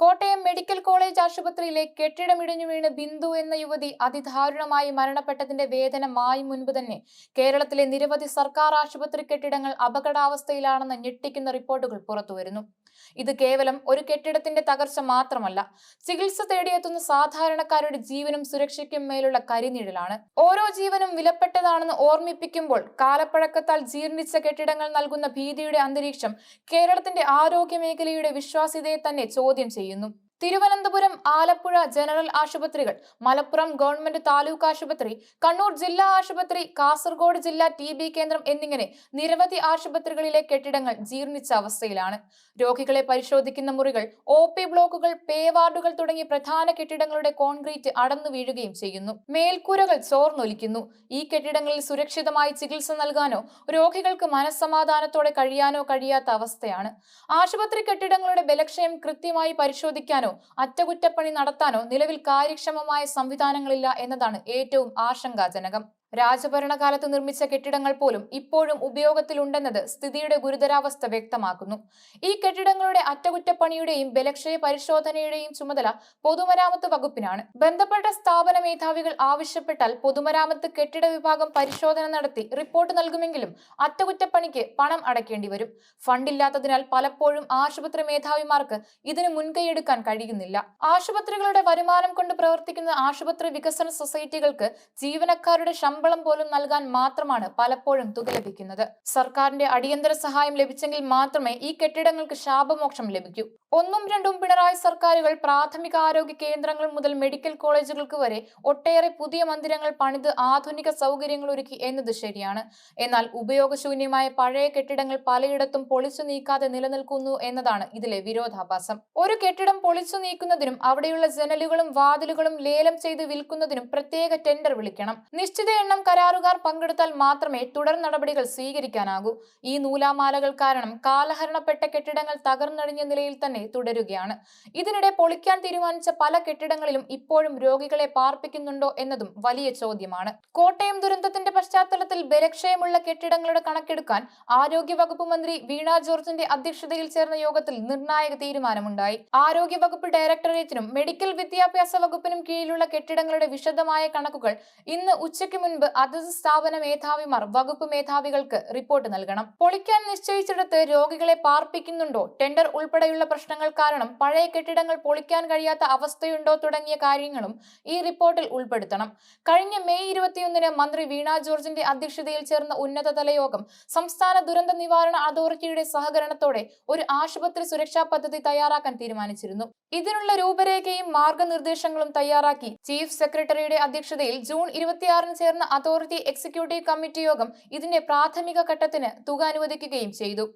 Kottayam medical college ആശുപത്രിയിലെ കെട്ടിടമിടിഞ്ഞു വീണ് ബിന്ദു എന്ന യുവതി അതിദാരുണമായി മരണപ്പെട്ടതിന്റെ വേദന മായി മുൻപ് തന്നെ. കേരളത്തിലെ നിരവധി സർക്കാർ ആശുപത്രി കെട്ടിടങ്ങൾ അപകടാവസ്ഥയിലാണെന്ന് ഞെട്ടിക്കുന്ന റിപ്പോർട്ടുകൾ പുറത്തുവരുന്നു. ഇത് കേവലം ഒരു കെട്ടിടത്തിന്റെ തകർച്ച മാത്രമല്ല ചികിത്സ തേടിയെത്തുന്ന സാധാരണക്കാരുടെ ജീവനും സുരക്ഷയ്ക്കും മേലുള്ള കരിനിഴലാണ്. ഓരോ ജീവനും വിലപ്പെട്ടതാണെന്ന് ഓർമ്മിപ്പിക്കുമ്പോൾ കാലപ്പഴക്കത്താൽ ജീർണിച്ച കെട്ടിടങ്ങൾ നൽകുന്ന ഭീതിയുടെ അന്തരീക്ഷം കേരളത്തിന്റെ ആരോഗ്യ മേഖലയുടെ വിശ്വാസ്യതയെ തന്നെ ചോദ്യം ചെയ്യുന്നു. തിരുവനന്തപുരം ആലപ്പുഴ ജനറൽ ആശുപത്രികൾ മലപ്പുറം ഗവൺമെന്റ് താലൂക്ക് ആശുപത്രി കണ്ണൂർ ജില്ലാ ആശുപത്രി കാസർഗോഡ് ജില്ലാ ടി കേന്ദ്രം എന്നിങ്ങനെ നിരവധി ആശുപത്രികളിലെ കെട്ടിടങ്ങൾ ജീർണിച്ച അവസ്ഥയിലാണ്. രോഗികളെ പരിശോധിക്കുന്ന മുറികൾ ഒ ബ്ലോക്കുകൾ പേ വാർഡുകൾ തുടങ്ങി പ്രധാന കെട്ടിടങ്ങളുടെ കോൺക്രീറ്റ് അടന്നു വീഴുകയും ചെയ്യുന്നു. മേൽക്കൂരകൾ ചോർന്നൊലിക്കുന്നു. ഈ കെട്ടിടങ്ങളിൽ സുരക്ഷിതമായി ചികിത്സ നൽകാനോ രോഗികൾക്ക് മനസ്സമാധാനത്തോടെ കഴിയാനോ കഴിയാത്ത അവസ്ഥയാണ്. ആശുപത്രി കെട്ടിടങ്ങളുടെ ബലക്ഷയം കൃത്യമായി പരിശോധിക്കാനോ അറ്റകുറ്റപ്പണി നടത്താനോ നിലവിൽ കാര്യക്ഷമമായ സംവിധാനങ്ങളില്ല എന്നതാണ് ഏറ്റവും ആശങ്കാജനകം. രാജഭരണകാലത്ത് നിർമ്മിച്ച കെട്ടിടങ്ങൾ പോലും ഇപ്പോഴും ഉപയോഗത്തിലുണ്ടെന്നത് സ്ഥിതിയുടെ ഗുരുതരാവസ്ഥ വ്യക്തമാക്കുന്നു. ഈ കെട്ടിടങ്ങളുടെ അറ്റകുറ്റപ്പണിയുടെയും ബലക്ഷയ പരിശോധനയുടെയും ചുമതല പൊതുമരാമത്ത് വകുപ്പിനാണ്. ബന്ധപ്പെട്ട സ്ഥാപന മേധാവികൾ ആവശ്യപ്പെട്ടാൽ പൊതുമരാമത്ത് കെട്ടിട വിഭാഗം പരിശോധന നടത്തി റിപ്പോർട്ട് നൽകുമെങ്കിലും അറ്റകുറ്റപ്പണിക്ക് പണം അടയ്ക്കേണ്ടി വരും. ഫണ്ടില്ലാത്തതിനാൽ പലപ്പോഴും ആശുപത്രി മേധാവിമാർക്ക് ഇതിന് മുൻകൈയെടുക്കാൻ കഴിയുന്നില്ല. ആശുപത്രികളുടെ വരുമാനം കൊണ്ട് പ്രവർത്തിക്കുന്ന ആശുപത്രി വികസന സൊസൈറ്റികൾക്ക് ജീവനക്കാരുടെ ശമ്പളം പോലും നൽകാൻ മാത്രമാണ് പലപ്പോഴും തുക ലഭിക്കുന്നത്. സർക്കാരിന്റെ അടിയന്തര സഹായം ലഭിച്ചെങ്കിൽ മാത്രമേ ഈ കെട്ടിടങ്ങൾക്ക് ശാപമോക്ഷം ലഭിക്കൂ. ഒന്നും രണ്ടും പിണറായി സർക്കാരുകൾ പ്രാഥമിക ആരോഗ്യ കേന്ദ്രങ്ങൾ മുതൽ മെഡിക്കൽ കോളേജുകൾക്ക് വരെ ഒട്ടേറെ പുതിയ മന്ദിരങ്ങൾ പണിത് ആധുനിക സൗകര്യങ്ങൾ ഒരുക്കി എന്നത് ശരിയാണ്. എന്നാൽ ഉപയോഗശൂന്യമായ പഴയ കെട്ടിടങ്ങൾ പലയിടത്തും പൊളിച്ചു നീക്കാതെ നിലനിൽക്കുന്നു എന്നതാണ് ഇതിലെ വിരോധാഭാസം. ഒരു കെട്ടിടം പൊളിച്ചു നീക്കുന്നതിനും അവിടെയുള്ള ജനലുകളും വാതിലുകളും ലേലം ചെയ്ത് വിൽക്കുന്നതിനും പ്രത്യേക ടെൻഡർ വിളിക്കണം. നിശ്ചിത എണ്ണം കരാറുകാർ പങ്കെടുത്താൽ മാത്രമേ തുടർ നടപടികൾ സ്വീകരിക്കാനാകൂ. ഈ നൂലാമാലകൾ കാരണം കാലഹരണപ്പെട്ട കെട്ടിടങ്ങൾ തകർന്നടിഞ്ഞ നിലയിൽ തന്നെ തുടരുകയാണ്. ഇതിനിടെ പൊളിക്കാൻ തീരുമാനിച്ച പല കെട്ടിടങ്ങളിലും ഇപ്പോഴും രോഗികളെ പാർപ്പിക്കുന്നുണ്ടോ എന്നതും വലിയ ചോദ്യമാണ്. കോട്ടയം ദുരന്തത്തിന്റെ പശ്ചാത്തലത്തിൽ ബലക്ഷയമുള്ള കെട്ടിടങ്ങളുടെ കണക്കെടുക്കാൻ ആരോഗ്യ വകുപ്പ് മന്ത്രി വീണ ജോർജിന്റെ അധ്യക്ഷതയിൽ ചേർന്ന യോഗത്തിൽ നിർണായക തീരുമാനമുണ്ടായി. ആരോഗ്യ വകുപ്പ് ഡയറക്ടറേറ്റിനും മെഡിക്കൽ വിദ്യാഭ്യാസ വകുപ്പിനും കീഴിലുള്ള കെട്ടിടങ്ങളുടെ വിശദമായ കണക്കുകൾ ഇന്ന് ഉച്ചയ്ക്ക് മുൻപ് അതത് സ്ഥാപന മേധാവിമാർ വകുപ്പ് മേധാവികൾക്ക് റിപ്പോർട്ട് നൽകണം. പൊളിക്കാൻ നിശ്ചയിച്ചിടത്ത് രോഗികളെ പാർപ്പിക്കുന്നുണ്ടോ? ടെൻഡർ ഉൾപ്പെടെയുള്ള പ്രശ്നങ്ങൾ കാരണം പഴയ കെട്ടിടങ്ങൾ പൊളിക്കാൻ കഴിയാത്ത അവസ്ഥയുണ്ടോ തുടങ്ങിയ കാര്യങ്ങളും ഈ റിപ്പോർട്ടിൽ ഉൾപ്പെടുത്തണം. കഴിഞ്ഞ മെയ് ഇരുപത്തിയൊന്നിന് മന്ത്രി വീണ ജോർജിന്റെ അധ്യക്ഷതയിൽ ചേർന്ന ഉന്നതതല യോഗം സംസ്ഥാന ദുരന്ത നിവാരണ അതോറിറ്റിയുടെ സഹകരണത്തോടെ ഒരു ആശുപത്രി സുരക്ഷാ പദ്ധതി തയ്യാറാക്കാൻ തീരുമാനിച്ചിരുന്നു. ഇതിനുള്ള രൂപരേഖയും മാർഗനിർദ്ദേശങ്ങളും തയ്യാറാക്കി ചീഫ് സെക്രട്ടറിയുടെ അധ്യക്ഷതയിൽ ജൂൺ ഇരുപത്തിയാറിന് ചേർന്ന അതോറിറ്റി എക്സിക്യൂട്ടീവ് കമ്മിറ്റി യോഗം ഇതിന്റെ പ്രാഥമിക ഘട്ടത്തിന് തുക അനുവദിക്കുകയും ചെയ്തു.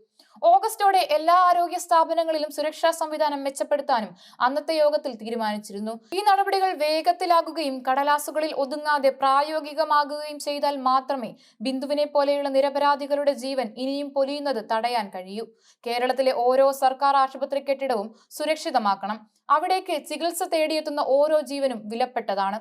ഓഗസ്റ്റോടെ എല്ലാ ആരോഗ്യ സ്ഥാപനങ്ങളിലും സുരക്ഷാ സംവിധാനം മെച്ചപ്പെടുത്താനും അന്നത്തെ യോഗത്തിൽ തീരുമാനിച്ചിരുന്നു. ഈ നടപടികൾ വേഗത്തിലാകുകയും കടലാസുകളിൽ ഒതുങ്ങാതെ പ്രായോഗികമാകുകയും ചെയ്താൽ മാത്രമേ ബിന്ദുവിനെ പോലെയുള്ള നിരപരാധികളുടെ ജീവൻ ഇനിയും പൊലിയുന്നത് തടയാൻ കഴിയൂ. കേരളത്തിലെ ഓരോ സർക്കാർ ആശുപത്രി കെട്ടിടവും സുരക്ഷിതമാക്കണം. അവിടേക്ക് ചികിത്സ തേടിയെത്തുന്ന ഓരോ ജീവനും വിലപ്പെട്ടതാണ്.